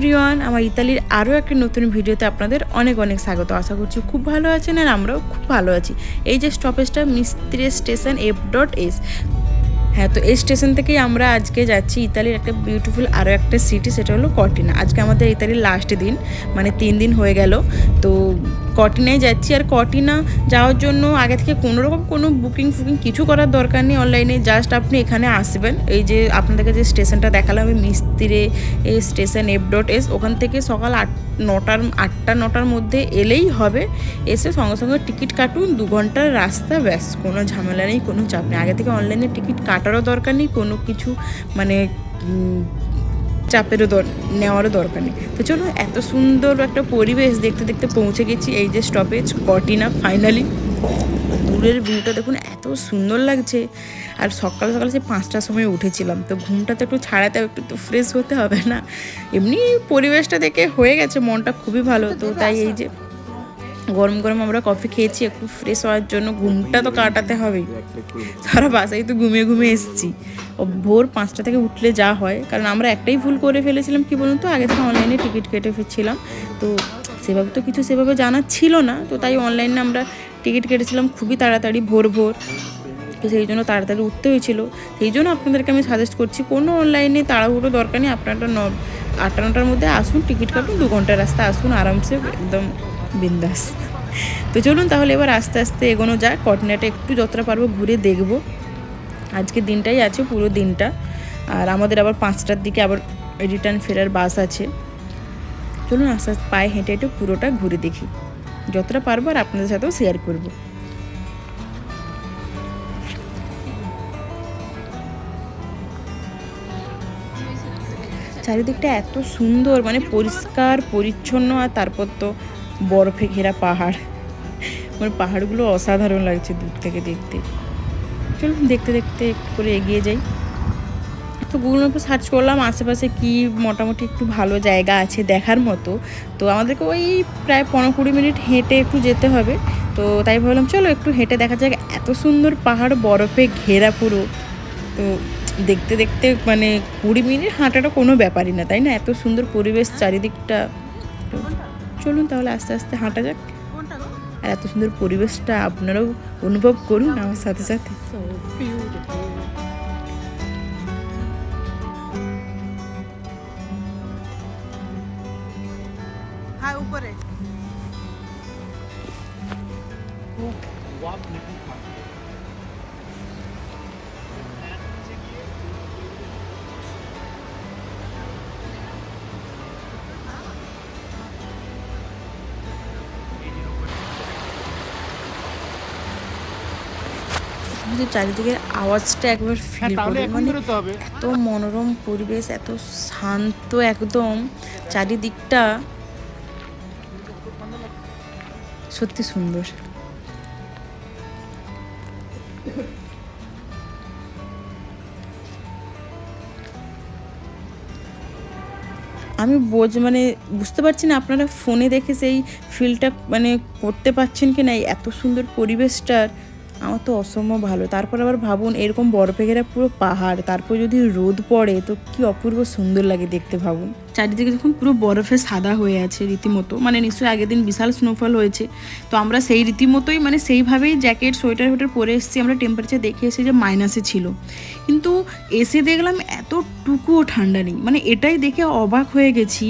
Everyone, আমার ইতালির আরও একটা নতুন ভিডিওতে আপনাদের অনেক অনেক স্বাগত। আশা করছি খুব ভালো আছেন আর আমরাও খুব ভালো আছি। এই যে স্টপেজটা মিস্ত্রি স্টেশন এফ ডট এস। হ্যাঁ তো এই স্টেশন থেকেই আমরা আজকে যাচ্ছি ইতালির একটা বিউটিফুল আরও একটা সিটি সেটা হলো কটিনা আজকে আমাদের ইতালির লাস্ট দিন মানে তিন দিন হয়ে গেল। তো কটিনায় যাচ্ছি আর কটিনা যাওয়ার জন্য আগে থেকে কোনো রকম কোনো বুকিং ফুকিং কিছু করার দরকার নেই অনলাইনে জাস্ট আপনি এখানে আসবেন। এই যে আপনাদেরকে যে স্টেশনটা দেখালাম আমি মিস্ত্রি, এই স্টেশন এফ ডট এস ওখান থেকে সকাল আট, নটার, আটটা, নটার মধ্যে এলেই হবে। এসে সঙ্গে সঙ্গে টিকিট কাটুন, দু ঘণ্টার রাস্তা, ব্যাস, কোনো ঝামেলা নেই, কোনো চাপ নেই। আগে থেকে অনলাইনে টিকিট কাটারও দরকার নেই, কোনো কিছু মানে চাপেরও দর নেওয়ারও দরকার নেই। তো চলো এত সুন্দর একটা পরিবেশ দেখতে দেখতে পৌঁছে গেছি এই যে স্টপেজ কটিনা ফাইনালি দূরের ভিউটা দেখুন এত সুন্দর লাগছে। আর সকাল সকাল সে পাঁচটার সময় উঠেছিলাম তো ঘুমটা তো একটু ছাড়াতে হবে, একটু তো ফ্রেশ হতে হবে না। এমনি পরিবেশটা দেখে হয়ে গেছে মনটা খুবই ভালো। তো তাই এই যে গরম গরম আমরা কফি খেয়েছি, একটু ফ্রেশ হওয়ার জন্য ঘুমটা তো কাটাতে হবেই সারা বাসায় তো ঘুমিয়ে ঘুমিয়ে এসেছি। ভোর পাঁচটা থেকে উঠলে যা হয়, কারণ আমরা একটাই ভুল করে ফেলেছিলাম, কি বলুন তো? আগে থেকে অনলাইনে টিকিট কেটে ফেলছিলাম। তো সেভাবে তো কিছু সেভাবে জানা ছিল না, তো তাই অনলাইনে আমরা টিকিট কেটেছিলাম খুবই তাড়াতাড়ি, ভোর ভোর। তো সেই জন্য তাড়াতাড়ি উঠতে হয়েছিল। সেই জন্য আপনাদেরকে আমি সাজেস্ট করছি, কোনো অনলাইনে তাড়াহুড়ো দরকার নেই, আপনারা ন আটটা নটার মধ্যে আসুন টিকিট কাটুন, দু ঘণ্টার রাস্তা আসুন, আরামসে একদম বিন্দাস। তো চলুন তাহলে এবার আস্তে আস্তে এগোনো যাক, কটনাটা একটু যতটা পারব ঘুরে দেখব। আজকে দিনটাই আছে, পুরো দিনটা। আর আমাদের আবার পাঁচটার দিকে আবার রিটার্ন ফেরার বাস আছে। চলুন আস্তে আস্তে পায়ে হেঁটে হেঁটে পুরোটা ঘুরে দেখি। যতটা পারব আর আপনাদের সাথেও শেয়ার করব। চারিদিকটা এত সুন্দর মানে পরিষ্কার, পরিচ্ছন্ন, আর তারপর তো বরফে ঘেরা পাহাড়। মানে পাহাড়গুলো অসাধারণ লাগছে দূর থেকে দেখতে। চলুন দেখতে দেখতে একটু করে এগিয়ে যাই। তো গুগল ম্যাপে সার্চ করলাম, আশেপাশে কি মোটামুটি একটু ভালো জায়গা আছে দেখার মতো। তো আমাদেরকে ওই প্রায় পনেরো কুড়ি মিনিট হেঁটে একটু যেতে হবে। তো তাই ভাবলাম, চলো একটু হেঁটে দেখা যাক এত সুন্দর পাহাড়, বরফে ঘেরা পুরো। তো দেখতে দেখতে মানে কুড়ি মিনিট হাঁটাটা কোনো ব্যাপারই না, তাই না? এত সুন্দর পরিবেশ চারিদিকটা। চলুন তাহলে আস্তে আস্তে হাঁটা যাক। আর এত সুন্দর পরিবেশটা আপনারাও অনুভব করুন আমার সাথে সাথে। কিন্তু চারিদিকের আওয়াজটা একবার ফিল করে মানে এত মনোরম পরিবেশ এত শান্ত একদম চারিদিকটা। সত্যি সুন্দর। আমি বোঝ মানে বুঝতে পারছি না আপনারা ফোনে দেখে সেই ফিলটা মানে করতে পারছেন কি না এত সুন্দর পরিবেশটার। আমার তো অসম্ভব ভালো। তারপর আবার ভাবুন, এরকম বরফে ঘেরা পুরো পাহাড়, তারপর যদি রোদ পড়ে, তো কি অপূর্ব সুন্দর লাগে দেখতে ভাবুন। চারিদিকে যখন পুরো বরফে সাদা হয়ে আছে রীতিমতো মানে নিশ্চয়ই আগের দিন বিশাল স্নোফল হয়েছে, তো আমরা সেই রীতিমতোই মানে সেইভাবেই জ্যাকেট সোয়েটার ফোয়েটার পরে এসেছি, আমরা টেম্পারেচার দেখে এসেছি যে মাইনাসে ছিল। কিন্তু এসে দেখলাম এতটুকুও ঠান্ডা নেই মানে এটাই দেখে অবাক হয়ে গেছি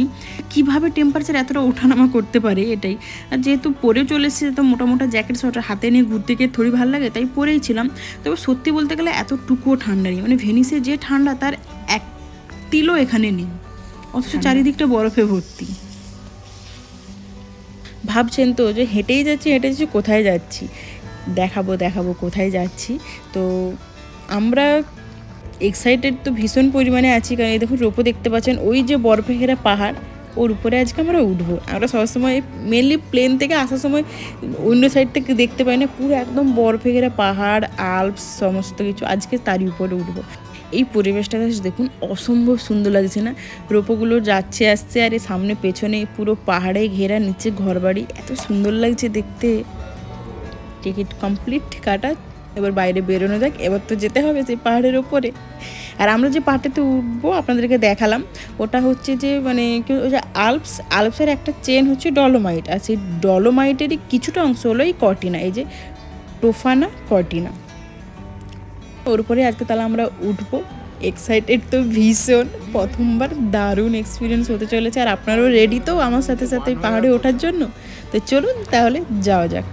কীভাবে টেম্পারেচার এতটা ওঠানামা করতে পারে এটাই। আর যেহেতু পরে চলে এসেছি, তো মোটা মোটা জ্যাকেট সোয়েটার হাতে নিয়ে ঘুরতে গিয়ে থোড়ি ভালো লাগে, তাই পরেই ছিলাম। তবে সত্যি বলতে গেলে এতটুকুও ঠান্ডা নেই মানে ভেনিসে যে ঠান্ডা, তার এক তিলও এখানে নেই। অথচ চারিদিকটা বরফে ভর্তি। ভাবছেন তো যে হেঁটেই যাচ্ছি হেঁটে যাচ্ছি, কোথায় যাচ্ছি? দেখাবো দেখাবো, কোথায় যাচ্ছি? তো আমরা এক্সাইটেড তো ভীষণ পরিমাণে আছি, কারণ এই দেখুন রোপো দেখতে পাচ্ছেন, ওই যে বরফে ঘেরা পাহাড়, ওর উপরে আজকে আমরা উঠবো। আমরা সবসময় মেনলি প্লেন থেকে আসার সময় অন্য সাইড থেকে দেখতে পাই না, পুরো একদম বরফে ঘেরা পাহাড়, আলপস, সমস্ত কিছু, আজকে তারই উপরে উঠবো। এই পরিবেশটা জাস্ট দেখুন, অসম্ভব সুন্দর লাগছে না? রোপোগুলো যাচ্ছে, আসছে আর এই সামনে পেছনে পুরো পাহাড়ে ঘেরা নিচে ঘরবাড়ি। এত সুন্দর লাগছে দেখতে। টিকিট কমপ্লিট কাটা। এবার বাইরে বেরোনো যাক। এবার তো যেতে হবে সেই পাহাড়ের ওপরে। আর আমরা যে পাহাড়টাতে উঠবো, আপনাদেরকে দেখালাম, ওটা হচ্ছে যে মানে ওই যে আলপস, আলপসের একটা চেন হচ্ছে ডলোমাইট আর সেই ডলোমাইটেরই কিছুটা অংশ হলো এই কর্টিনা এই যে টোফানা কর্টিনা ওর উপরে আজকে তাহলে আমরা উঠবো। এক্সাইটেড তো ভীষণ। প্রথমবার দারুণ এক্সপিরিয়েন্স হতে চলেছে। আর আপনারাও রেডি তো আমার সাথে সাথে পাহাড়ে ওঠার জন্য। তো চলুন তাহলে যাওয়া যাক।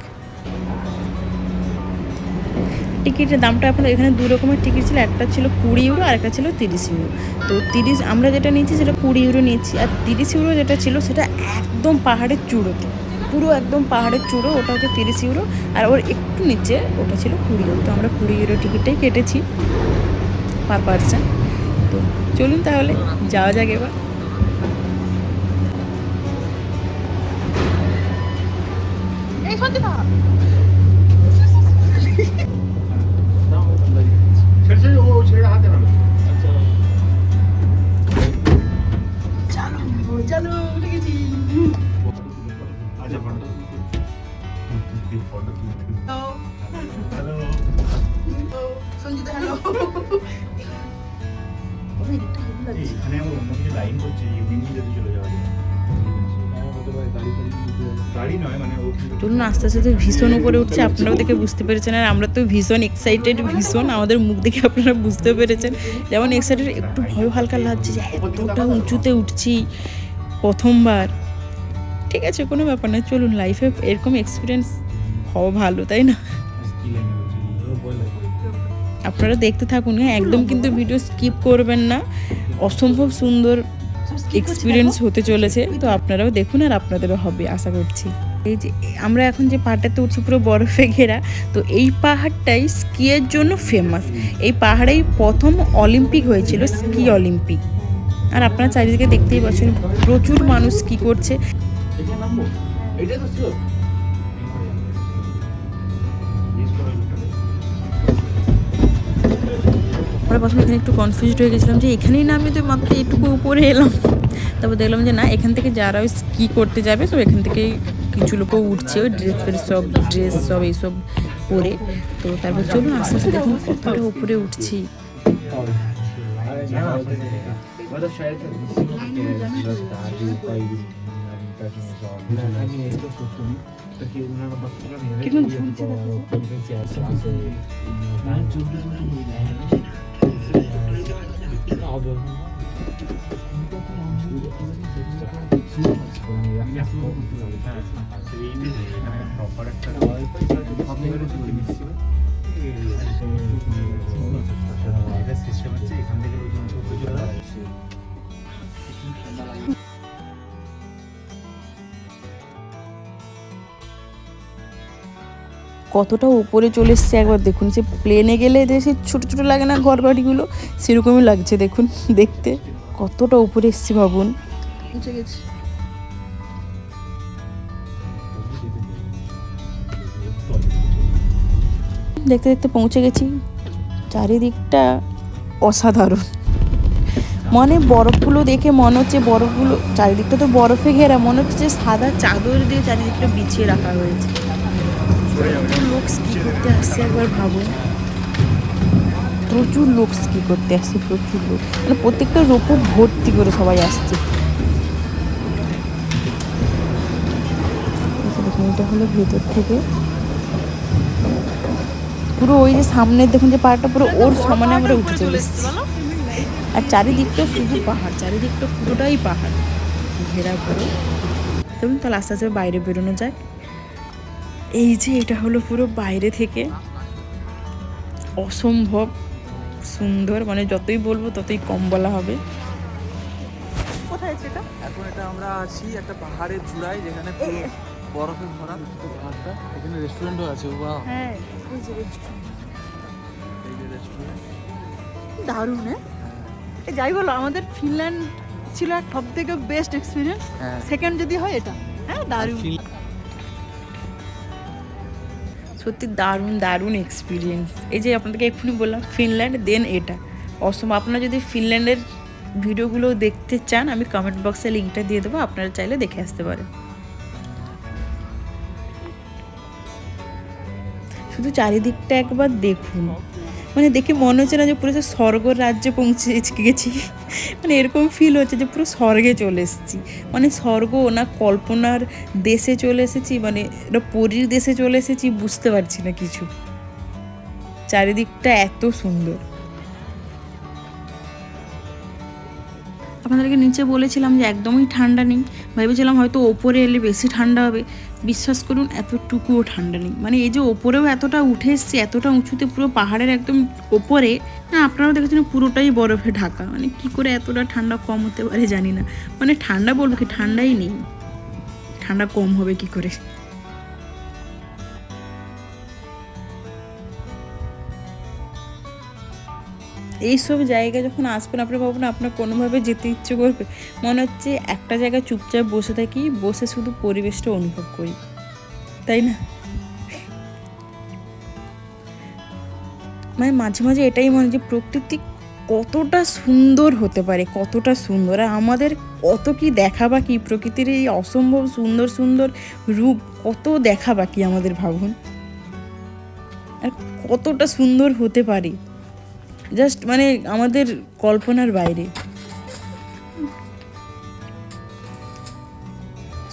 টিকিটের দামটা আপনার এখানে দু রকমের টিকিট ছিল। একটা ছিল কুড়ি ইউরো আর একটা ছিল তিরিশ ইউরো তো তিরিশ আমরা যেটা নিয়েছি সেটা কুড়ি ইউরো নিয়েছি। আর তিরিশ ইউরো যেটা ছিল সেটা একদম পাহাড়ের চূড়োতে। পুরো একদম পাহাড়ের চূড়ো ওটা হচ্ছে তিরিশ ইউরো আর ওর একটু নিচে ওটা ছিল কুড়ি ইউরো। তো আমরা কুড়ি ইউরো টিকিটটাই কেটেছি পার পার্সন। তো চলুন তাহলে যাওয়া যাক এবার। ছেড়ে ছেড়ে এখানে আমার অন্য কিছু লাইন করছে যদি চলে যাওয়া যায় চলুন আস্তে আস্তে ভীষণ উপরে উঠছে, আপনারাও দেখে বুঝতে পেরেছেন, আর আমরা তো ভীষণ এক্সাইটেড ভীষণ আমাদের মুখ দেখে আপনারা বুঝতে পেরেছেন। যেমন এক্সাইটেড একটু ভয় হালকা লাগছে যে এতটা উঁচুতে উঠছি প্রথমবার। ঠিক আছে, কোনো ব্যাপার না, চলুন লাইফে এরকম এক্সপিরিয়েন্স হওয়া ভালো, তাই না? আপনারা দেখতে থাকুন হ্যাঁ একদম কিন্তু ভিডিও স্কিপ করবেন না। অসম্ভব সুন্দর এক্সপিরিয়েন্স হতে চলেছে। তো আপনারাও দেখুন আর আপনাদেরও হবে আশা করছি। এই যে আমরা এখন যে পাহাড়টাতে উঠছি পুরো বরফে ঘেরা তো এই পাহাড়টাই স্কিয়ের জন্য ফেমাস এই পাহাড়েই প্রথম অলিম্পিক হয়েছিল স্কি অলিম্পিক। আর আপনারা চারিদিকে দেখতেই পাচ্ছেন প্রচুর মানুষ স্কি করছে। এটাই তো আমরা প্রথমে এখানে একটু কনফিউজড হয়ে গেছিলাম যে এখানেই না আমি তো মাত্র এইটুকু উপরে এলাম। তারপর দেখলাম যে না, এখান থেকে যারা ওই স্কি করতে যাবে সব এখান থেকে কিছু লোকও উঠছে, ওই ড্রেস ফ্রেস সব ড্রেস সব এইসব পরে। তো তারপর চলুন, আস্তে আস্তে দেখুন কতটা উপরে উঠছি। সিস্টেম হচ্ছে এখান থেকে কতটা উপরে চলে এসছে একবার দেখুন। সে প্লেনে গেলে যে সে ছোটো ছোটো লাগে না ঘর বাড়িগুলো সেরকমই লাগছে দেখুন দেখতে। কতটা উপরে এসছি ভাবুন। দেখতে দেখতে পৌঁছে গেছি। চারিদিকটা অসাধারণ। মানে বরফগুলো দেখে মনে হচ্ছে বরফগুলো চারিদিকটা তো বরফে ঘেরা মনে হচ্ছে যে সাদা চাদর দিয়ে চারিদিকটা বিছিয়ে রাখা হয়েছে। প্রচুর লোক স্কি করতে আসছে একবার ভাবুন প্রচুর লোক। স্কি করতে আসছে প্রচুর লোক মানে প্রত্যেকটা রোপও ভর্তি করে সবাই আসছে। এটা হলো ভেতর থেকে। পুরো ওই যে সামনে দেখুন যে পাহাড়টা পুরো ওর সমানে আমরা উঠে চলে এসেছি আর চারিদিকটা শুধু পাহাড়, চারিদিকটা পুরোটাই পাহাড়। ঘেরা পুরো দেখুন তাহলে আস্তে আস্তে বাইরে বেরোনো যায় এই যে এটা হলো পুরো বাইরে থেকে। অসম্ভব সুন্দর মানে যতই বলব ততই কম বলা হবে। কোথায় আছে এটা? এখন এটা আমরা আছি একটা পাহাড়ের চূড়ায় যেখানে পুরো বরফে ভরা। পাহাড়টা এখানে রেস্টুরেন্টও আছে ওয়াও হ্যাঁ এই যে রেস্টুরেন্ট দারুণ হ্যাঁ? যাই বলো আমাদের ফিনল্যান্ড ছিল এক সব থেকে বেস্ট এক্সপিরিয়েন্স হ্যাঁ। সেকেন্ড যদি হয় এটা হ্যাঁ দারুণ। সত্যি দারুণ দারুণ এক্সপিরিয়েন্স এই যে আপনাদেরকে এক্ষুনি বললাম ফিনল্যান্ড দেন এটা। অসম আপনারা যদি ফিনল্যান্ডের ভিডিওগুলো দেখতে চান, আমি কমেন্ট বক্সে লিঙ্কটা দিয়ে দেবো, আপনারা চাইলে দেখে আসতে পারেন। শুধু চারিদিকটা একবার দেখুন। মানে দেখে মনে হচ্ছে না যে পুরো স্বর্গ রাজ্যে পৌঁছে গেছি মানে এরকম ফিল হচ্ছে যে পুরো স্বর্গে চলে এসেছি। মানে স্বর্গ না কল্পনার দেশে চলে এসেছি মানে এটা পরীর দেশে চলে এসেছি, বুঝতে পারছি না কিছু। চারিদিকটা এত সুন্দর। আপনাদেরকে নিচে বলেছিলাম যে একদমই ঠান্ডা নেই। ভেবেছিলাম হয়তো ওপরে এলে বেশি ঠান্ডা হবে। বিশ্বাস করুন, এতটুকুও ঠান্ডা নেই। মানে এই যে ওপরেও এতটা উঠে এসছে, এতটা উঁচুতে পুরো পাহাড়ের একদম ওপরে না আপনারাও দেখেছেন পুরোটাই বরফে ঢাকা। মানে কি করে এতটা ঠান্ডা কম হতে পারে জানি না। মানে ঠান্ডা বলব কি, ঠান্ডাই নেই। ঠান্ডা কম হবে কি করে? এইসব জায়গায় যখন আসবেন আপনি ভাবুন আপনার কোনোভাবে যেতে ইচ্ছে করবে। মনে হচ্ছে একটা জায়গায় চুপচাপ বসে থাকি, বসে শুধু পরিবেশটা অনুভব করি। তাই না? মানে মাঝে মাঝে এটাই মনে যে প্রকৃতি কতটা সুন্দর হতে পারে, কতটা সুন্দর। আর আমাদের কত কি দেখা বাকি, প্রকৃতির এই অসম্ভব সুন্দর সুন্দর রূপ, কত দেখা বাকি আমাদের ভাবুন। আর কতটা সুন্দর হতে পারে। জাস্ট মানে আমাদের কল্পনার বাইরে।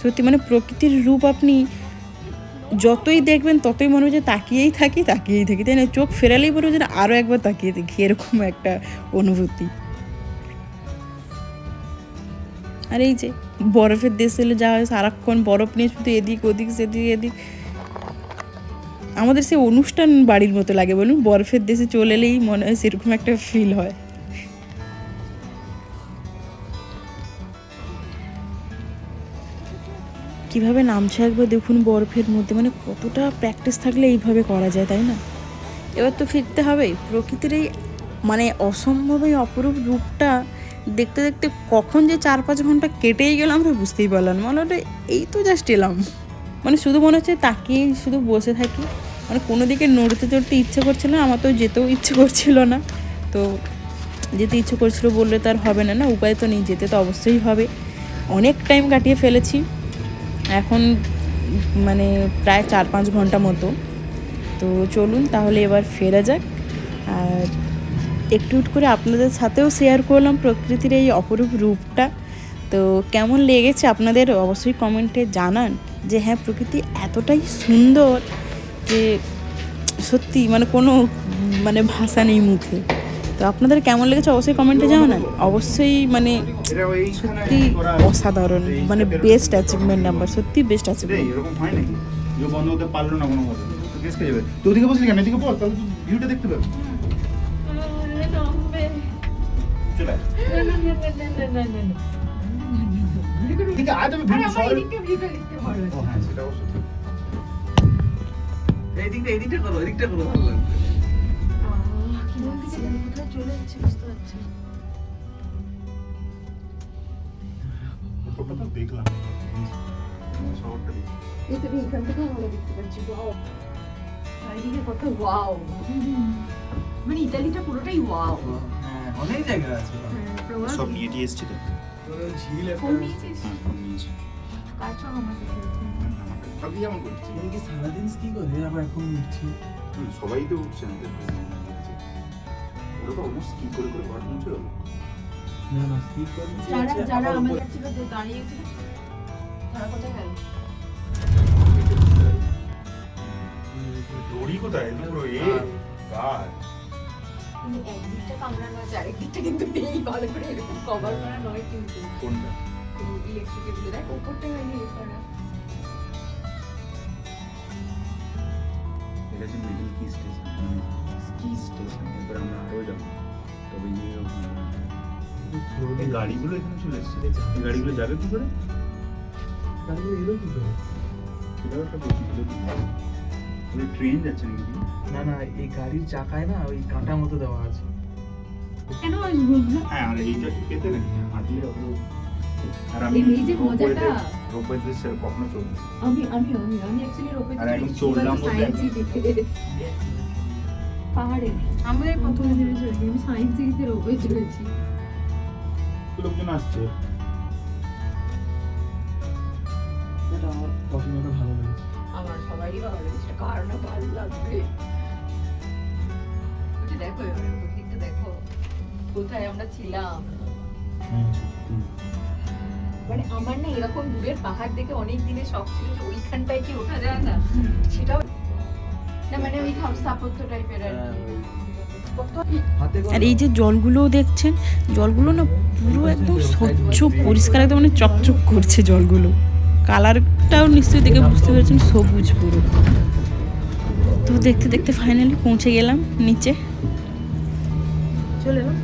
সত্যি মানে প্রকৃতির রূপ আপনি যতই দেখবেন ততই মনে হয় যে তাকিয়েই থাকি তাকিয়েই থাকি। তাই না? চোখ ফেরালেই মনে হয় যে না, আরও একবার তাকিয়ে দেখি এরকম একটা অনুভূতি। আর এই যে বরফের দেশে এলে যাওয়া হয় সারাক্ষণ বরফ নিয়ে শুধু এদিক ওদিক সেদিক এদিক। আমাদের সে অনুষ্ঠান বাড়ির মতো লাগে বলুন, বরফের দেশে চলে এলেই মনে হয় সেরকম একটা ফিল হয়। কীভাবে নামছে একবার দেখুন বরফের মধ্যে মানে কতটা প্র্যাকটিস থাকলে এইভাবে করা যায়, তাই না? এবার তো ফিরতে হবে, প্রকৃতির এই মানে অসম্ভব এই অপরূপ রূপটা দেখতে দেখতে কখন যে চার পাঁচ ঘণ্টা কেটেই গেল আমরা বুঝতেই পারলাম। মনে হলো এই তো জাস্ট এলাম। মানে শুধু মনে হচ্ছে তাকিয়ে শুধু বসে থাকি। মানে কোনো দিকে নড়তে চড়তে ইচ্ছে করছিল না, আমার তো যেতেও ইচ্ছে করছিল না। তো যেতে ইচ্ছে করছিল বললে তো আর হবে না না উপায় তো নেই, যেতে তো অবশ্যই হবে। অনেক টাইম কাটিয়ে ফেলেছি। এখন মানে প্রায় চার পাঁচ ঘণ্টা মতো। তো চলুন তাহলে এবার ফেরা যাক। আর একটু করে আপনাদের সাথেও শেয়ার করলাম প্রকৃতির এই অপরূপ রূপটা। তো কেমন লেগেছে আপনাদের অবশ্যই কমেন্টে জানান যে হ্যাঁ প্রকৃতি এতটাই সুন্দর যে সত্যি মানে কোনো মানে ভাষা নেই মুখে তো আপনাদের কেমন লেগেছে অবশ্যই কমেন্টে জানান অবশ্যই মানে সত্যি অসাধারণ মানে বেস্ট অ্যাচিভমেন্ট নাম্বার সত্যি বেস্ট অ্যাচিভমেন্ট এরকম হয় নাকি বন্ধ হতে পারল না কোনো মতে তো কেস খেয়ে যাবে তো ওদিকে বসলি কেন এদিকে বল তাহলে ভিউটা দেখতে পাবি হ্যাঁ, সেটা ঠিক। এই দিকটা এই দিকটা করো এই দিকটা করো ভালো লাগবে। ওটা তো দেখলাম শহরটা দেখি। মানে ইতালিটা পুরোটাই ওয়াও হ্যাঁ অনেক জায়গা আছে। সব নিয়ে দিয়ে এসছি তো ঝিল একটা হ্যাঁ সবই যেমন করছি এই কি সারাদিন কি করে আবার এখন উঠছি? হুম, সবাই তো উঠছে না ওরা তো অলমোস্ট কি করে করে ঘর না না কি করে যারা যারা আমার ছিল যে দাঁড়িয়েছিল তারা কোথায় গেল? দড়ি কোথায়? পুরো এ। কার কিন্তু একদিকটা কামড়ানো আছে আরেক কিন্তু নেই ভালো করে এরকম কভার করা নয় কিন্তু। কোনটা? ইলেকট্রিক এগুলো দেখ ওপরটা হয়নি করা এটা হচ্ছে মিডিল কি স্টেশন মানে স্কি স্টেশন এরপর আমরা আরও যাব। তবে এই গাড়িগুলো এখানে চলে এসছে। এই গাড়িগুলো যাবে কি করে? তারপরে এলো কি করে? সেটাও একটা প্রশ্ন ছিল কি করে? ওই ট্রেন যাচ্ছে নাকি? না না এই গাড়ির চাকায় না ওই কাঁটা মতো দেওয়া আছে। কেন হ্যাঁ আর এইটা কি পেতে নাকি হাঁটলে আর আমি এই যে মজাটা। রোপওয়েতে সে কখনো চলবে আমি আমি আমি আমি অ্যাকচুয়ালি রোপে আর এখন চললাম বলতে পাহাড়ে। আমরা প্রথম দিনে চলেছি আমি সায়েন্স সিটিতে রোপে চলেছি লোকজন আসছে। এটা আমার কফি ভালো লেগেছে। আমার সবারই ভালো লেগেছে কার ভালো লাগবে। ওটা দেখো এবারে দিকটা দেখো। কোথায় আমরা ছিলাম? মানে আমার না এরকম দূরের পাহাড় দেখে অনেক দিনে শখ ছিল যে ওইখানটায় কি ওঠা যায় না। সেটাও না মানে ওই স্থাপত্য টাইপের আর কি। আর এই যে জলগুলোও দেখছেন জলগুলো না পুরো একদম স্বচ্ছ পরিষ্কার একদম মানে চকচক করছে জলগুলো। কালারটাও নিশ্চয়ই দেখে বুঝতে পেরেছেন সবুজ পুরো। তো দেখতে দেখতে ফাইনালি পৌঁছে গেলাম নিচে। চলে এলাম।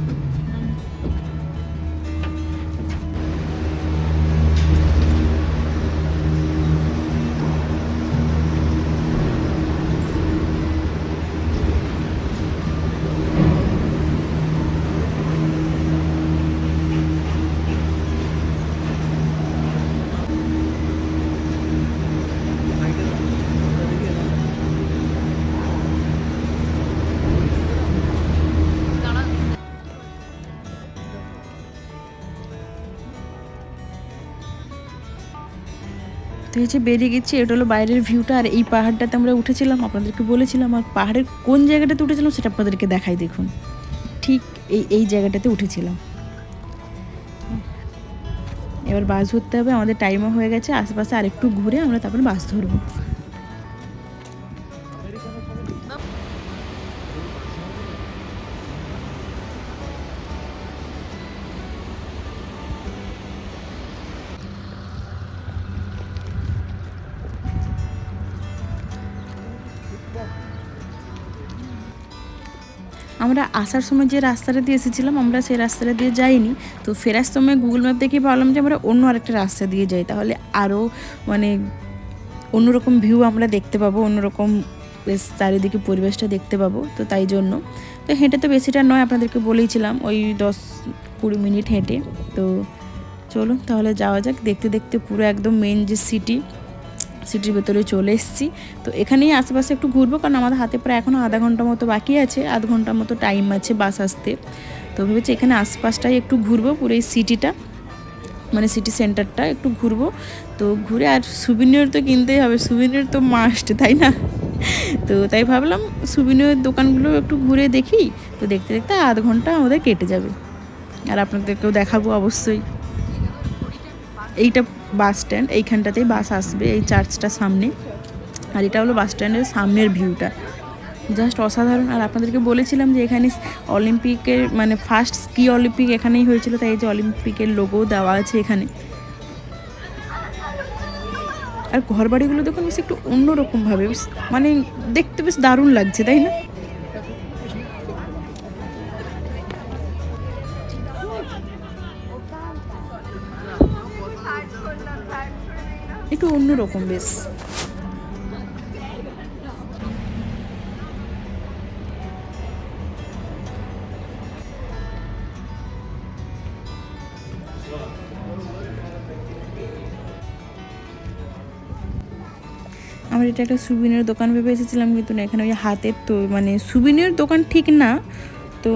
এই বেরিয়ে গেছি, এটা হলো বাইরের ভিউটা আর এই পাহাড়টাতে আমরা উঠেছিলাম, আপনাদেরকে বলেছিলাম, আর পাহাড়ের কোন জায়গাটাতে উঠেছিলাম সেটা আপনাদেরকে দেখাই, দেখুন। ঠিক এই এই জায়গাটাতে উঠেছিলাম। এবার বাস ধরতে হবে, আমাদের টাইমও হয়ে গেছে, আশেপাশে আরেকটু ঘুরে আমরা তারপরে বাস ধরবো। আমরা আসার সময় যে রাস্তাটা দিয়ে এসেছিলাম, আমরা সেই রাস্তাটা দিয়ে যাইনি। তো ফেরার সময় গুগল ম্যাপ দেখে ভাবলাম যে আমরা অন্য আরেকটা রাস্তা দিয়ে যাই। তাহলে আরও মানে অন্যরকম ভিউ আমরা দেখতে পাবো, অন্যরকম বেশ চারিদিকে পরিবেশটা দেখতে পাবো, তো তাই জন্য। তো হেঁটে তো বেশিটা নয়, আপনাদেরকে বলেইছিলাম ওই দশ কুড়ি মিনিট হেঁটে। তো চলুন তাহলে যাওয়া যাক। দেখতে দেখতে পুরো একদম মেন যে সিটি সিটির ভেতরে চলে এসেছি। তো এখানেই আশেপাশে একটু ঘুরবো, কারণ আমাদের হাতে প্রায় এখনও আধা ঘণ্টা মতো বাকি আছে, আধ ঘণ্টার মতো টাইম আছে বাস আসতে। তো ভেবেছি এখানে আশপাশটাই একটু ঘুরবো, পুরো এই সিটিটা মানে সিটি সেন্টারটা একটু ঘুরবো। তো ঘুরে আর সুবিনিয়র তো কিনতেই হবে সুবিনিয়র তো মাস্ট তাই না? তো তাই ভাবলাম সুবিনিয়র দোকানগুলো একটু ঘুরে দেখি। তো দেখতে দেখতে আধ ঘণ্টা আমাদের কেটে যাবে। আর আপনাদেরকেও দেখাবো অবশ্যই। এইটা বাস স্ট্যান্ড, এইখানটাতেই বাস আসবে, এই চার্চটার সামনে। আর এটা হলো বাস স্ট্যান্ডের সামনের ভিউটা। জাস্ট অসাধারণ। আর আপনাদেরকে বলেছিলাম যে এখানে অলিম্পিকের মানে ফার্স্ট স্কি অলিম্পিক এখানেই হয়েছিল, তাই এই যে অলিম্পিকের লোগো দেওয়া আছে এখানে। আর ঘর বাড়িগুলো দেখুন, বেশ একটু অন্যরকমভাবে মানে দেখতে বেশ দারুণ লাগছে, তাই না? অন্যরকম বেশ। আমরা এটা একটা সুবিনের দোকান ভেবে এসেছিলাম, কিন্তু না, এখানে ওই হাতের তো মানে সুবিনের দোকান ঠিক না, তো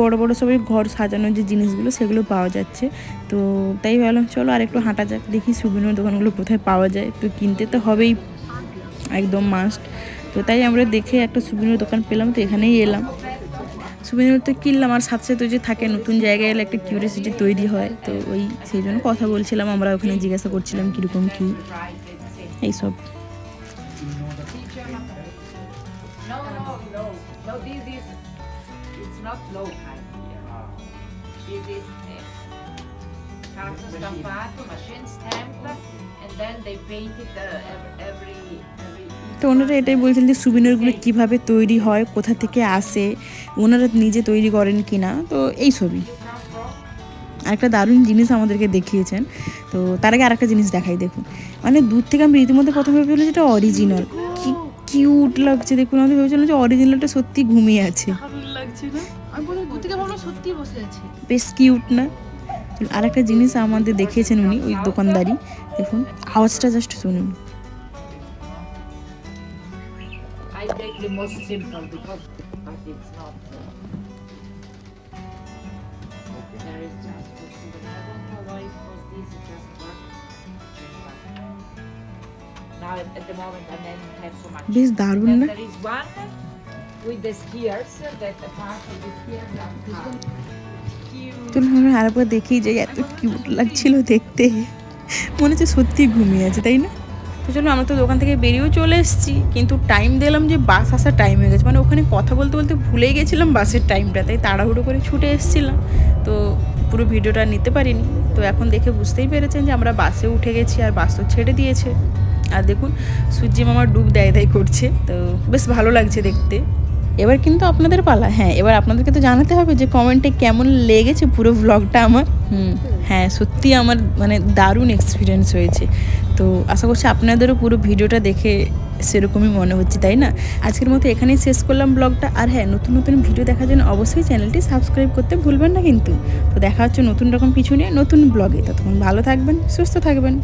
বড় বড় সবাই ঘর সাজানোর যে জিনিসগুলো সেগুলো পাওয়া যাচ্ছে। তো তাই ভাবলাম চলো আর একটু হাঁটা যাক দেখি সুবিনের দোকানগুলো কোথায় পাওয়া যায়। তো কিনতে তো হবেই একদম মাস্ট তো তাই আমরা দেখে একটা সুবিনের দোকান পেলাম তো এখানেই এলাম। সুবিনের তো কিনলাম আর সাথে সাথে যে থাকে নতুন জায়গায় এলে একটা কিউরিয়াসিটি তৈরি হয়। তো ওই সেই জন্য কথা বলছিলাম আমরা ওখানে জিজ্ঞাসা করছিলাম কীরকম কী এইসব। No, no, no. No, this is, it's not local. This is uh, carta stampato, machine stamped, and then they paint it uh, every, every, every তো ওনারা এটাই বলছেন যে সুবিনারগুলো কীভাবে তৈরি হয় কোথা থেকে আসে ওনারা নিজে তৈরি করেন কি না তো এই ছবি। আরেকটা দারুণ জিনিস আমাদেরকে দেখিয়েছেন তো তার আগে আরেকটা জিনিস দেখাই দেখুন। মানে দূর থেকে আমি রীতিমতো প্রথমে ভেবেছিলাম যেটা অরিজিনাল কি কিউট লাগছে দেখুন আমি ভেবেছিলাম যে অরিজিনালটা সত্যি ঘুমিয়ে আছে। ভালো লাগছে না আমি বলে দূর থেকে ভাবলাম সত্যি বসে আছে বেশ কিউট না আর একটা জিনিস আমাদের দেখিয়েছেন উনি ওই দোকানদারি দেখুন আওয়াজটা জাস্ট শুনুন I take the most simple because, but it's not. Uh, there is just for souvenir. I don't know why because this is just work. Now at at the moment I don't have so much. বেশ দারুণ না there is one with the skiers that a part of the skiers are আমরা আরেকবার দেখি যে এত cute লাগছিল দেখতে। মনে হচ্ছে সত্যি ঘুমিয়ে আছে তাই না? তো চলো আমরা তো দোকান থেকে বেরিয়েও চলে এসেছি কিন্তু টাইম দিলাম যে বাস আসার টাইম হয়ে গেছে। মানে ওখানে কথা বলতে বলতে ভুলেই গেছিলাম বাসের টাইমটা তাই তাড়াহুড়ো করে ছুটে এসেছিলাম। তো পুরো ভিডিওটা নিতে পারিনি। তো এখন দেখে বুঝতেই পেরেছেন যে আমরা বাসে উঠে গেছি আর বাস তো ছেড়ে দিয়েছে। আর দেখুন সূর্যি মামা ডুব দেয় দেয় করছে। তো বেশ ভালো লাগছে দেখতে। এবার কিন্তু আপনাদের পালা। হ্যাঁ এবার আপনাদেরকে তো জানাতে হবে যে কমেন্টে কেমন লেগেছে পুরো ব্লগটা আমার। হুম। হ্যাঁ সত্যি আমার মানে দারুণ এক্সপিরিয়েন্স হয়েছে। তো আশা করছি আপনাদেরও পুরো ভিডিওটা দেখে সেরকমই মনে হচ্ছে তাই না? আজকের মতো এখানেই শেষ করলাম ব্লগটা আর হ্যাঁ নতুন নতুন ভিডিও দেখার জন্য অবশ্যই চ্যানেলটি সাবস্ক্রাইব করতে ভুলবেন না কিন্তু। তো দেখা হচ্ছে নতুন রকম কিছু নিয়ে নতুন ব্লগে ততক্ষণ ভালো থাকবেন সুস্থ থাকবেন।